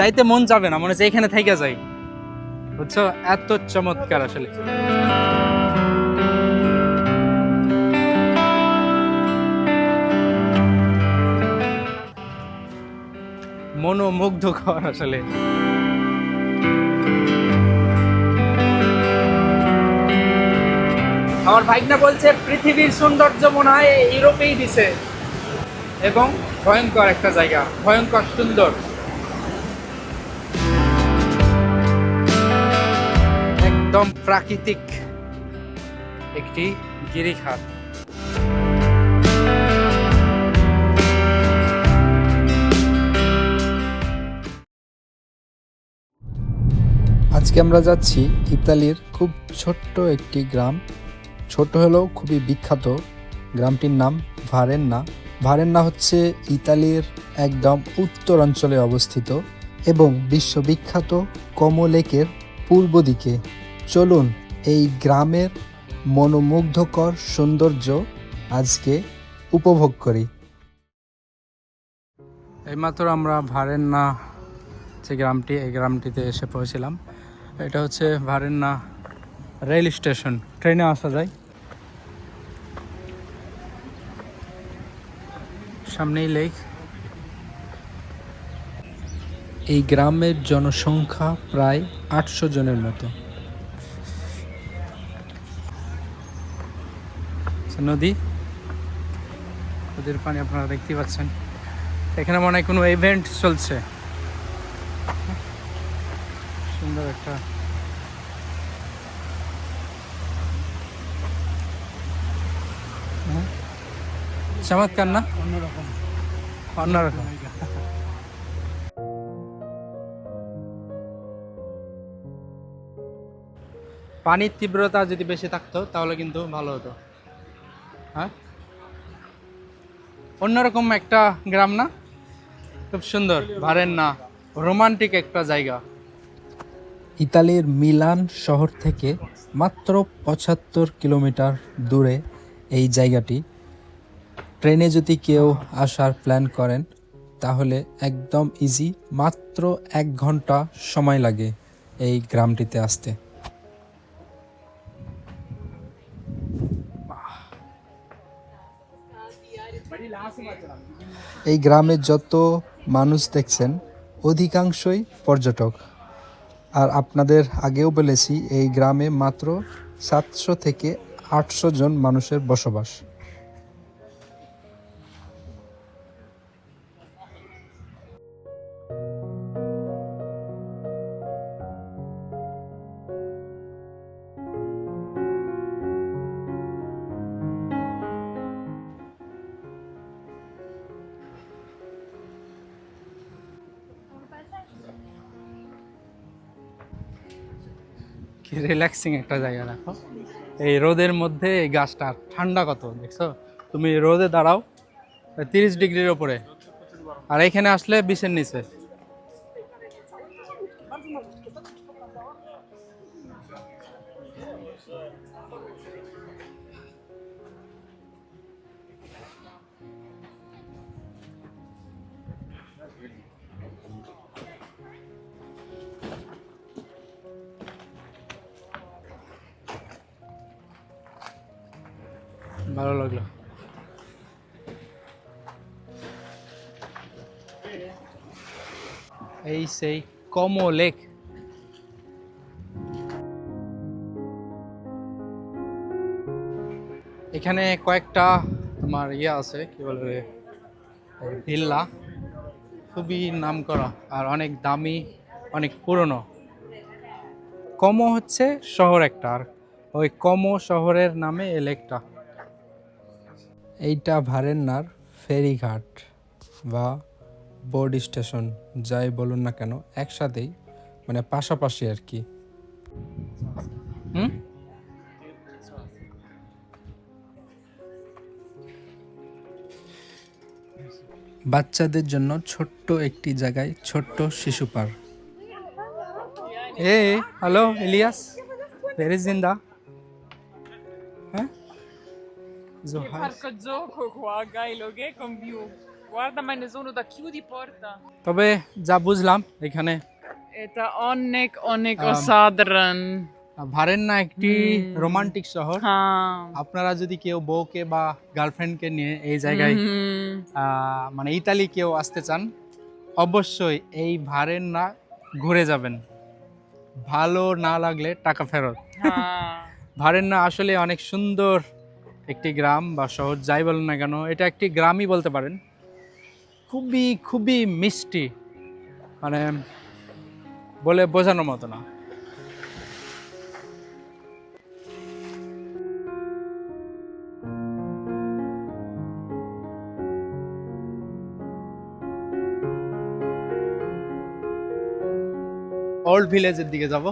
যাইতে মন যাবে না, মনে হচ্ছে এখানে থেকে যাই। বুঝছ? এত চমৎকার আসলে। মনোমুগ্ধকর আসলে। আমার ভাইকনা বলছে, পৃথিবীর সৌন্দর্য মনে হয় ইউরোপেই দিছে। এবং ভয়ঙ্কর একটা জায়গা, ভয়ঙ্কর সুন্দর। একদম প্রাকৃতিক একটি গিরিখাত। আজকে আমরা যাচ্ছি ইতালির খুব ছোট্ট একটি গ্রাম। ছোট হলেও খুবই বিখ্যাত। গ্রামটির নাম ভারেন্না। ভারেন্না হচ্ছে ইতালির একদম উত্তরাঞ্চলে অবস্থিত এবং বিশ্ববিখ্যাত কমো লেকের পূর্ব দিকে। চলুন এই গ্রামের মনোমুগ্ধকর সৌন্দর্য আজকে উপভোগ করি। এইমাত্র আমরা ভারেন্না যে গ্রামটি এই গ্রামটিতে এসে পৌঁছিলাম। এটা হচ্ছে ভারেন্না রেল স্টেশন। ট্রেনে আসা যায়। সামনেই লেক। এই গ্রামের জনসংখ্যা প্রায় আটশো জনের মতো। নদী। নদীর পানি আপনারা দেখতে পাচ্ছেন। এখানে মনে হয় কোনো ইভেন্ট চলছে। সুন্দর একটা চমৎকার না? অন্যরকম। অন্যরকম। পানির তীব্রতা যদি বেশি থাকতো তাহলে কিন্তু ভালো হতো। হ্যাঁ? অন্যরকম একটা গ্রাম না? খুব সুন্দর ভারেন না। রোমান্টিক একটা জায়গা। ইতালির মিলান শহর থেকে মাত্র পঁচাত্তর কিলোমিটার দূরে এই জায়গাটি। ট্রেনে যদি কেউ আসার প্ল্যান করেন, তাহলে একদম ইজি মাত্র এক ঘণ্টা সময় লাগে এই গ্রামটিতে আসতে। এই গ্রামে যত মানুষ দেখছেন, অধিকাংশই পর্যটক। আর আপনাদের আগেও বলেছি, এই গ্রামে মাত্র সাতশো থেকে আটশো জন মানুষের বসবাস। রিল্যাক্সিং একটা জায়গা দেখো। এই রোদের মধ্যে এই গাছটা ঠান্ডা কত, দেখছ? তুমি রোদে দাঁড়াও, তিরিশ ডিগ্রির ওপরে। আর এখানে আসলে বিশের নিচে। ভালো লাগল। এই সেই কমো লেক। এখানে কয়েকটা তোমার ইয়ে আছে, কি বলবে ভিল্লা। খুবই নাম করা আর অনেক দামি, অনেক পুরনো। কমো হচ্ছে শহর একটা আর ওই কমো শহরের নামে এই লেকটা। এইটা ভারেন্নার ফেরিঘাট বা বোর্ড স্টেশন যাই বলুন না কেন একসাথেই মানে পাশাপাশি আর কি। হুম? বাচ্চাদের জন্য ছোট্ট একটি জায়গায় ছোট্ট শিশু পার্ক। এ হ্যালো ইলিয়াস ভের জিন্দা হ্যাঁ? Johar Parco gioco qua, Gailo, che con view. Guarda, ma nessuno da chiudi porta. তবে যা বুঝলাম এখানে Eta অনেক অনেক Um, অসাধারণ ভারেন্না একটি রোমান্টিক শহর হ্যাঁ আপনারা যদি কেউ বউকে বা গার্লফ্রেন্ডকে নিয়ে এই জায়গায় আহ, মানে ইতালি কেউ আসতে চান অবশ্যই এই ভারেন্না ঘুরে যাবেন ভালো না লাগলে টাকা ফেরত হ্যাঁ। ভারেন্না আসলে অনেক সুন্দর একটি গ্রাম বা শহর, যাই বলেন না কেন, এটা একটি গ্রামই বলতে পারেন। খুবই খুবই মিষ্টি মানে বলে বোঝানোর মতো না। ওল্ড ভিলেজের দিকে যাব।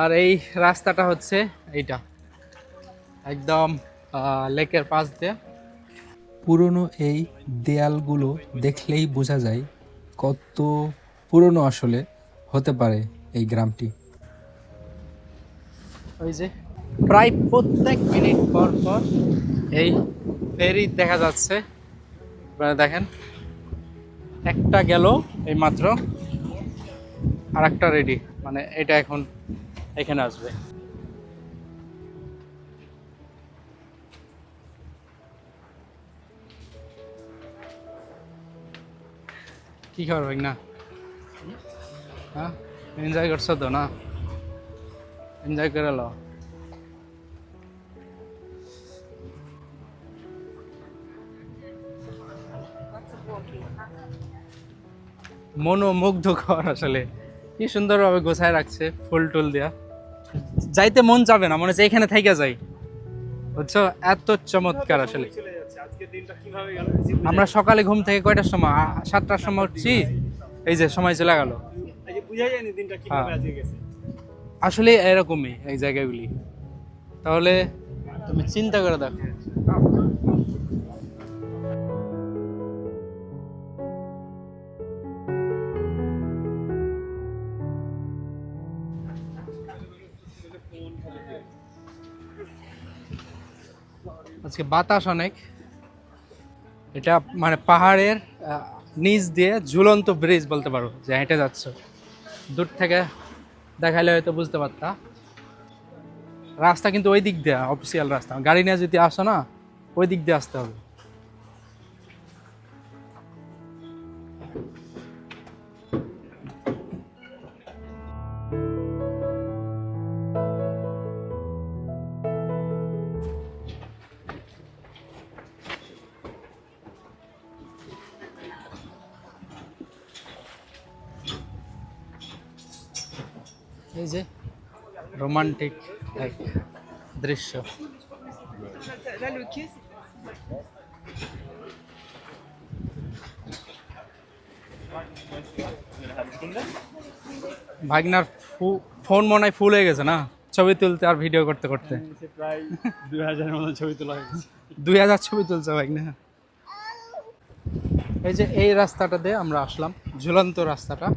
আর এই রাস্তাটা হচ্ছে এইটা। একদম লেকের পাশ দিয়ে। পুরনো এই দেয়ালগুলো দেখলেই বোঝা যায় কত পুরনো আসলে হতে পারে এই গ্রামটি। ওই যে প্রায় প্রত্যেক মিনিট পর পর এই ফেরি দেখা যাচ্ছে। আপনারা দেখেন একটা গেল এই মাত্র আর একটা রেডি মানে এটা এখন এখানে আসবে। কি খবর ভাই না হ্যাঁ? এনজয় করছ তো না? এনজয় করে লো মনোমুগ্ধকর আসলে। কি সুন্দরভাবে গোছায় রাখছে ফুল টুল দেয়া। যাইতে মন যাবে না, মনে হচ্ছে এখানে থেকে যাই। বুঝছ? এত চমৎকার আসলে। আমরা সকালে ঘুম থেকে কয়টার সময়? সাতটার সময় উঠছি। এই যে সময় চলে গেল। হ্যাঁ। আসলে এরকমই এই জায়গাগুলি। তাহলে তুমি চিন্তা করে দেখো। আজকে বাতাস অনেক। এটা মানে পাহাড়ের নিচ দিয়ে ঝুলন্ত ব্রিজ বলতে পারো, যে হেঁটে যাচ্ছ। দূর থেকে দেখালে হয়তো বুঝতে পারতা। রাস্তা কিন্তু ওই দিক দিয়ে অফিসিয়াল রাস্তা। গাড়ি নিয়ে যদি আসো না, ওই দিক দিয়ে আসতে হবে। রোমান্টিক এক দৃশ্য। ভাগনার ফোন মনে হয় ফুল হয়ে গেছে না? ছবি তুলতে আর ভিডিও করতে করতে। ছবি তোলা হয়েছে দুই হাজার ছবি তুলছে ভাগনা। এই যে এই রাস্তাটা দিয়ে আমরা আসলাম, ঝুলন্ত রাস্তাটা।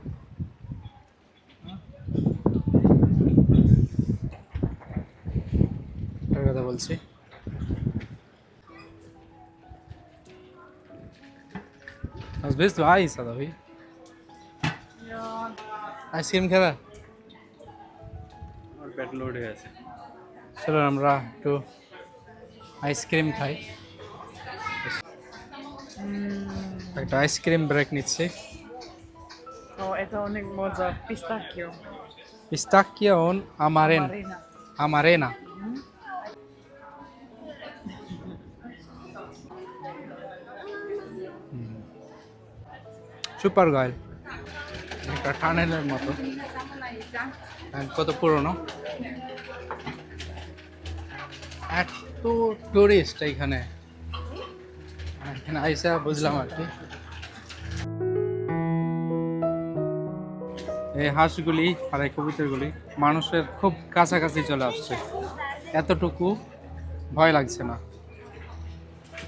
বলছি। Has visto আইসা আইসক্রিম খাবে? আমার পেট লোড হয়ে আছে। চলো আমরা একটু আইসক্রিম খাই। একটা আইসক্রিম ব্রেক নিচ্ছি। ও এটা অনেক মজা পিস্তাকিও। পিস্তাকিয়া on amaren সুপার গয়েল একটা টানেলের মতো। কত পুরনো? এত টুরিস্ট এখানে। এখানে আইসা বুঝলাম আর কি। এই হাঁসগুলি আর এই কবুতরগুলি মানুষের খুব কাছাকাছি চলে আসছে। এতটুকু ভয় লাগছে না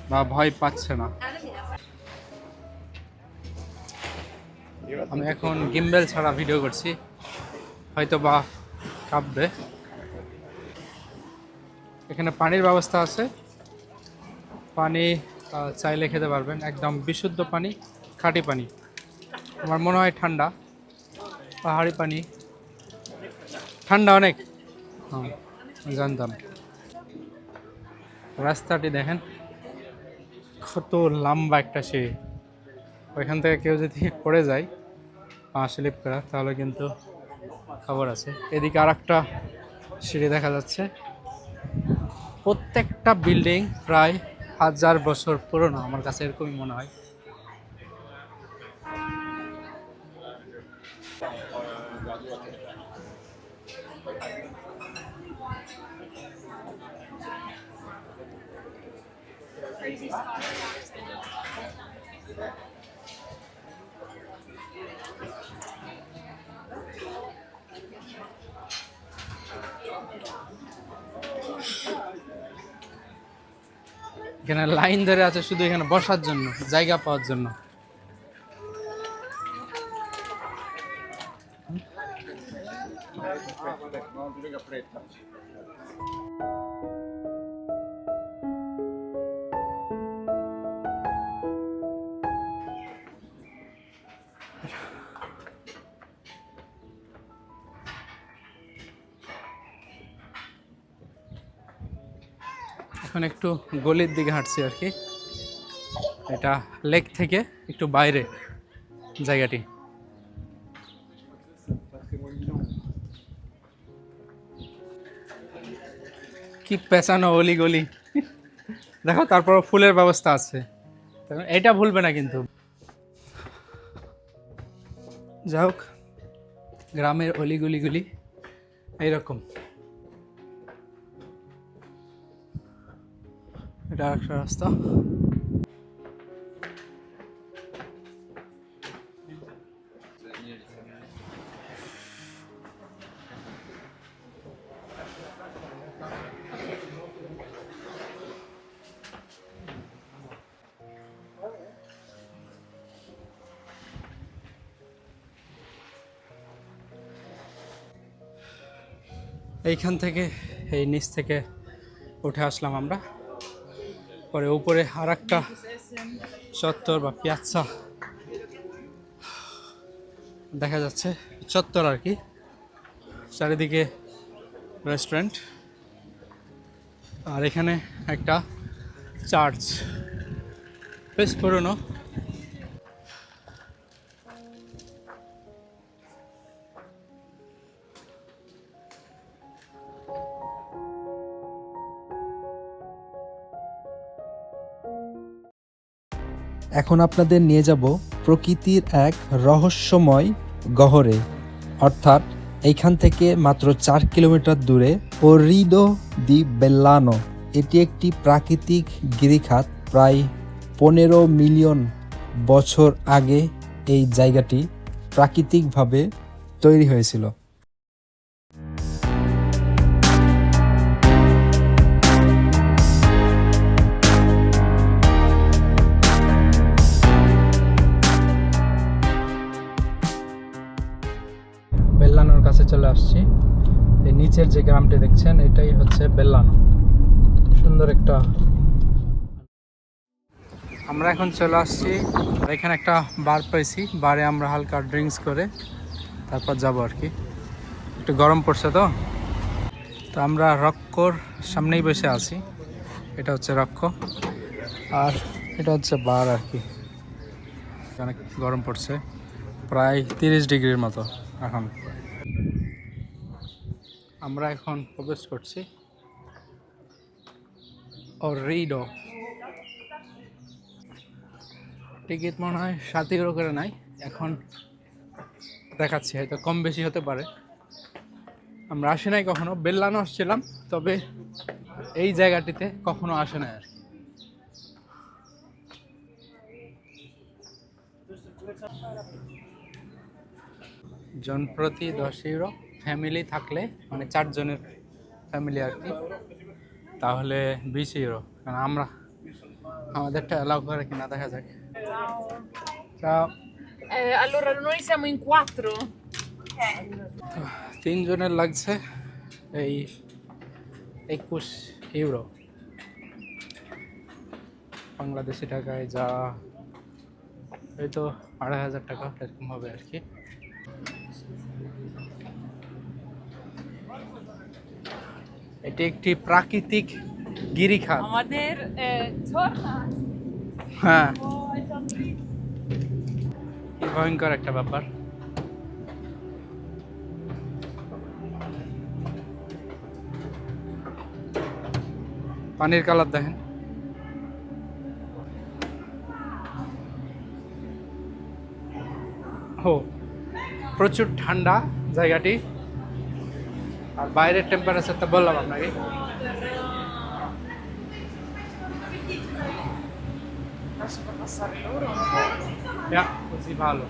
বা ভয় পাচ্ছে না। আমি এখন গিম্বেল ছাড়া ভিডিও করছি। হয়তো বা কাঁপবে। এখানে পানির ব্যবস্থা আছে। পানি চাইলে খেতে পারবেন। একদম বিশুদ্ধ পানি, খাঁটি পানি। আমার মনে হয় ঠান্ডা, পাহাড়ি পানি। ঠান্ডা অনেক? হ্যাঁ জানতাম। রাস্তাটি দেখেন, কত লম্বা একটা সিঁড়ি। ওইখান থেকে কেউ যদি পড়ে যায়, পা স্লিপ করা, তাহলে কিন্তু খবর আছে। এদিকে আর একটা সিঁড়ি দেখা যাচ্ছে। প্রত্যেকটা বিল্ডিং প্রায় হাজার বছর পুরনো, আমার কাছে এরকমই মনে হয়। এখানে লাইন ধরে আছে শুধু এখানে বসার জন্য জায়গা পাওয়ার জন্য। এখন একটু গলির দিকে হাঁটছি আর কি। এটা লেক থেকে একটু বাইরে জায়গাটি। কি পেঁচানো অলি গলি। দেখো তারপর ফুলের ব্যবস্থা আছে। এটা ভুলবে না কিন্তু। যাই হোক, গ্রামের অলিগুলিগুলি এইরকম। এটা একটা রাস্তা। এইখান থেকে এই নিচ থেকে উঠে আসলাম আমরা। পরে উপরে আর একটা চত্বর বা পিয়াচ্ছা। দেখা যাচ্ছে চত্বর আর কি। চারিদিকে রেস্টুরেন্ট আর এখানে একটা চার্চ বেশ পুরনো। এখন আপনাদের নিয়ে যাব প্রকৃতির এক রহস্যময় গহরে। অর্থাৎ এইখান থেকে মাত্র চার কিলোমিটার দূরে ওরিদো দি বেল্লানো। এটি একটি প্রাকৃতিক গিরিখাত, প্রায় পনেরো মিলিয়ন বছর আগে এই জায়গাটি প্রাকৃতিকভাবে তৈরি হয়েছিল। চলে আসছি। এই নিচের যে গ্রামটি দেখছেন, এটাই হচ্ছে বেল্লানো। সুন্দর একটা আমরা এখন চলে আসছি। এখানে একটা বার পাইছি। বারে আমরা হালকা ড্রিঙ্কস করে তারপর যাব আর কি। একটু গরম পড়ছে তো। তো আমরা রক্কর সামনেই বসে আছি। এটা হচ্ছে রক্ষ আর এটা হচ্ছে বার আর কি। অনেক গরম পড়ছে। প্রায় তিরিশ ডিগ্রির মতো এখন। আমরা এখন প্রবেশ করছি ও রিডো টিকিট মনে হয় সাত ইউরো করে নাই, এখন দেখাচ্ছি, হয়তো কম বেশি হতে পারে। আমরা আসি নাই কখনো, বেল্লানো আসছিলাম, তবে এই জায়গাটিতে কখনো আসে নাই আর কি। জন প্রতি দশ ইউরো ফ্যামিলি থাকলে মানে চারজনের ফ্যামিলি আর কি তাহলে বিশ ইউরো কারণ আমরা আমাদেরটা অ্যালাউ করে কিনা দেখা যাক। Eh, allora noi siamo in quattro. তিনজনের লাগছে এই একুশ ইউরো বাংলাদেশি টাকায় যা এই তো আড়াই হাজার টাকা এরকম হবে আর কি। এটি একটি প্রাকৃতিক গিরিখাত। আমাদের হ্যাঁ। ভয়ঙ্কর একটা ব্যাপার। পানির কালার দেখেন। ও প্রচুর ঠান্ডা জায়গাটি। আর বাইরের টেম্পারেচারটা বললাম আপনাকে ভালো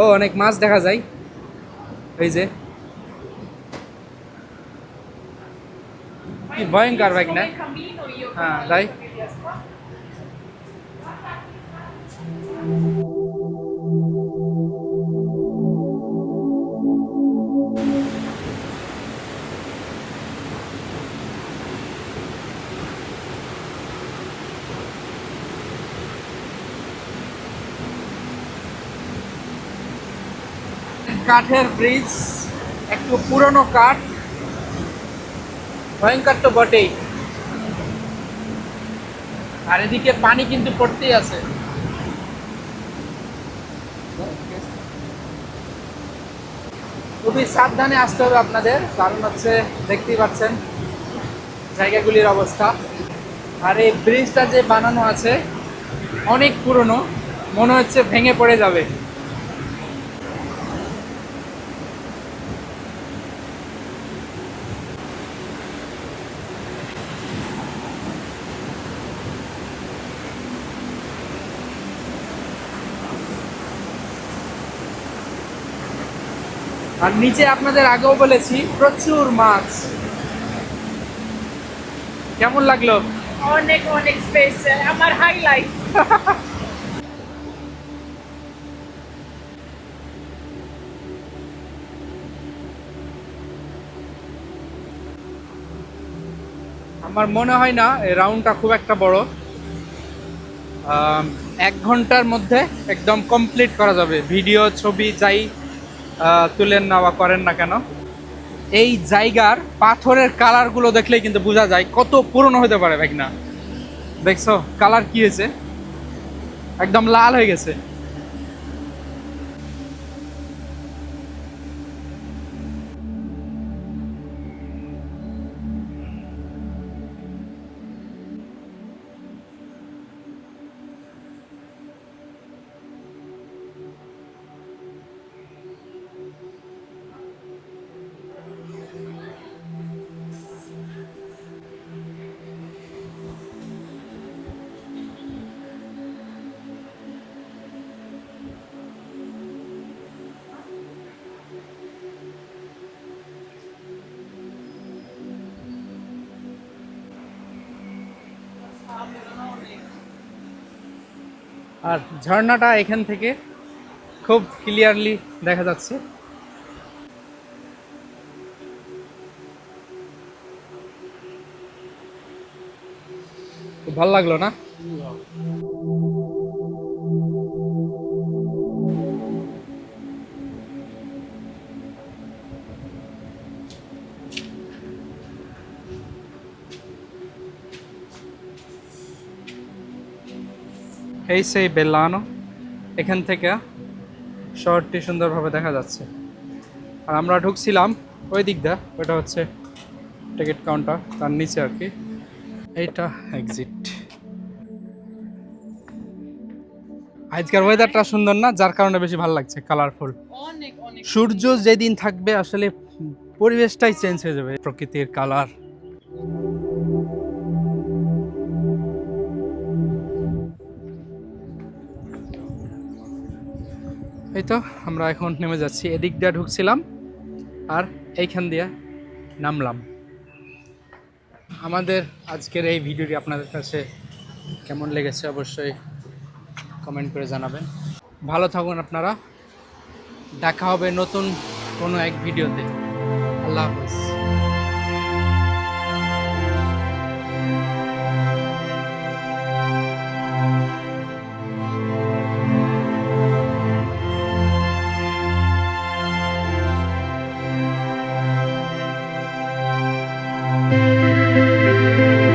ও অনেক মাছ দেখা যায়। এই যে। কি ভয়ঙ্কর বাইক না? হ্যাঁ cammino কাঠের ব্রিজ একটু পুরনো কাঠ। ভয়ঙ্কর তো বটেই। আর এদিকে পানি কিন্তু পড়তেই আছে। খুবই সাবধানে আসতে হবে আপনাদের, কারণ হচ্ছে দেখতেই পাচ্ছেন জায়গাগুলির অবস্থা। আর এই ব্রিজটা যে বানানো আছে, অনেক পুরনো, মনে হচ্ছে ভেঙে পড়ে যাবে। আর নিচে আপনাদের আগেও বলেছি প্রচুর মাছ। কেমন লাগল? অনেক অনেক স্পেস আমার হাইলাইট আমার মনে হয় না এই রাউন্ডটা খুব একটা বড়। এক ঘণ্টার মধ্যে একদম কমপ্লিট করা যাবে। ভিডিও ছবি যাই তুলেন না বা করেন না কেন? এই জায়গার পাথরের কালারগুলো দেখলেই কিন্তু বোঝা যায় কত পুরনো হতে পারে ভাই না দেখছ? কালার কি হয়েছে? একদম লাল হয়ে গেছে। আর ঝর্ণাটা এখান থেকে খুব ক্লিয়ারলি দেখা যাচ্ছে। ভালো লাগল না? এই সেই বেলানো এখান থেকে শহরটি সুন্দরভাবে দেখা যাচ্ছে। আর আমরা ঢুকছিলাম ওই দিক দিয়ে ওইটা হচ্ছে টিকিট কাউন্টার তার নিচে আর কি। এইটা এক্সিট আজকের ওয়েদারটা সুন্দর না? যার কারণে বেশি ভালো লাগছে কালারফুল সূর্য যেদিন থাকবে আসলে পরিবেশটাই চেঞ্জ হয়ে যাবে প্রকৃতির কালার এই তো, আমরা এখন নেমে যাচ্ছি। এদিক দিয়ে ঢুকছিলাম আর এইখান দিয়ে নামলাম। আমাদের আজকের এই ভিডিওটি আপনাদের কাছে কেমন লেগেছে অবশ্যই কমেন্ট করে জানাবেন। ভালো থাকুন আপনারা। দেখা হবে নতুন কোনো এক ভিডিওতে। আল্লাহ হাফেজ। Música